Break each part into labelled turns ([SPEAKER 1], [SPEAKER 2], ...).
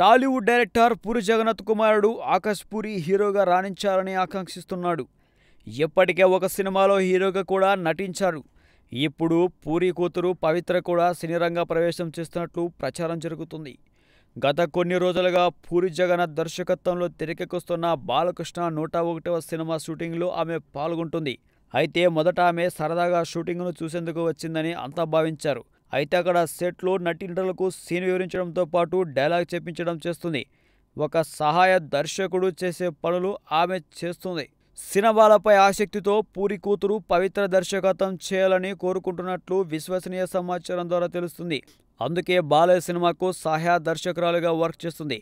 [SPEAKER 1] Tollywood director puri Jagannadh కుమారుడు ఆకాష్ పూరి హీరోగా రాణించాలని ఆకాంక్షిస్తున్నాడు. ఇప్పటికే ఒక సినిమాలో హీరోగా కూడా నటించారు. ఇప్పుడు పూరి కూతురు పవిత్ర కూడా సినీరంగ ప్రవేశం చేస్తున్నట్లు ప్రచారం జరుగుతుంది. గత కొన్ని రోజులుగా పూరి జగన్నాథ్ దర్శకత్వంలో తెరకెక్కుస్తున్న బాలకృష్ణ నూట ఒకటవ సినిమా షూటింగ్లో ఆమె పాల్గొంటుంది. అయితే మొదట ఆమె సరదాగా షూటింగ్ను చూసేందుకు వచ్చిందని అంతా భావించారు. అయితే అక్కడ సెట్లో నటీనటులకు సీన్ వివరించడంతో పాటు డైలాగ్ చెప్పించడం చేస్తుంది. ఒక సహాయ దర్శకుడు చేసే పనులు ఆమె చేస్తుంది. సినిమాలపై ఆసక్తితో పూరి కూతురు పవిత్ర దర్శకత్వం చేయాలని కోరుకుంటున్నట్లు విశ్వసనీయ సమాచారం ద్వారా తెలుస్తుంది. అందుకే బాలయ్య సినిమాకు సహాయ దర్శకురాలుగా వర్క్ చేస్తుంది.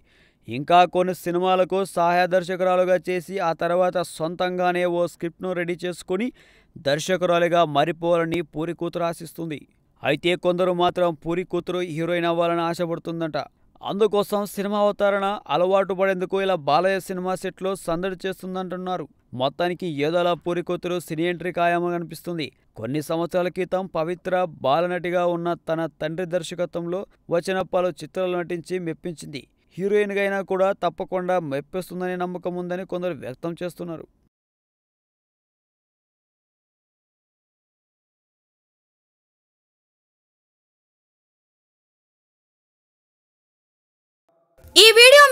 [SPEAKER 1] ఇంకా కొన్ని సినిమాలకు సహాయ దర్శకురాలుగా చేసి ఆ తర్వాత సొంతంగానే ఓ స్క్రిప్ట్ను రెడీ చేసుకుని దర్శకురాలుగా మారిపోవాలని పూరి కూతురు ఆశిస్తుంది. అయితే కొందరు మాత్రం పూరి కూతురు హీరోయిన్ అవ్వాలని ఆశపడుతుందంట. అందుకోసం సినిమా అవతరణ అలవాటు పడేందుకు ఇలా బాలయ్య సినిమా సెట్లో సందడి చేస్తుందంటున్నారు. మొత్తానికి ఏదోలా పూరి కూతురు సినీ ఎంట్రీ ఖాయమని కనిపిస్తుంది కొన్ని సంవత్సరాల క్రితం పవిత్ర బాలనటిగా ఉన్న తన తండ్రి దర్శకత్వంలో వచ్చిన పలు చిత్రాలు నటించి మెప్పించింది. హీరోయిన్గా అయినా కూడా తప్పకుండా మెప్పిస్తుందనే నమ్మకం ఉందని కొందరు వ్యక్తం చేస్తున్నారు.